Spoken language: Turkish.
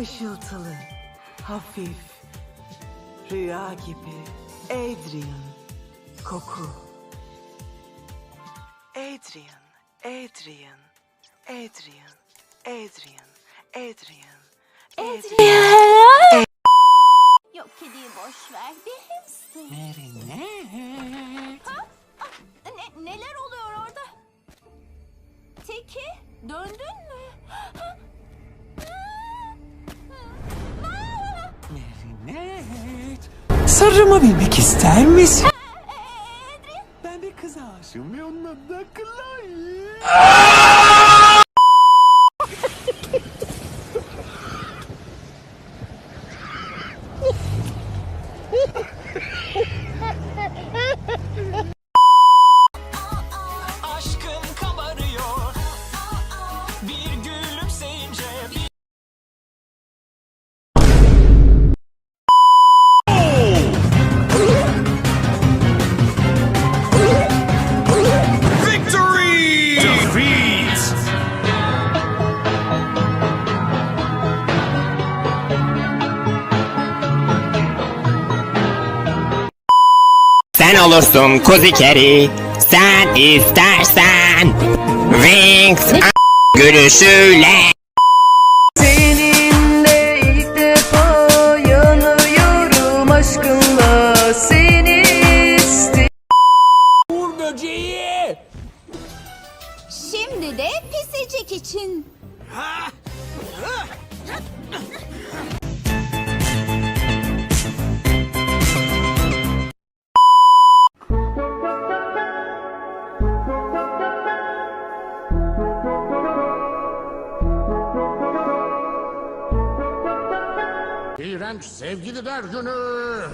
ışıltılı, hafif, rüya gibi. Adrian, koku. Adrian, Adrian, Adrian, Adrian, Adrian, Adrian. Yok kediyi boş ver. Bir hamster. Ne, neler oluyor orada? Teki döndün mü? Sarıma binmek ister misin? Ben bir kıza aşığım ve onun adı da Clay. Sen olursun kuzi keri Sen istersen Wings Gülüşüyle Seninle ilk defa yanıyorum aşkınla seni istiyorum. Uğur böceği! Şimdi de pisicik için. İğrenç sevgililer günü.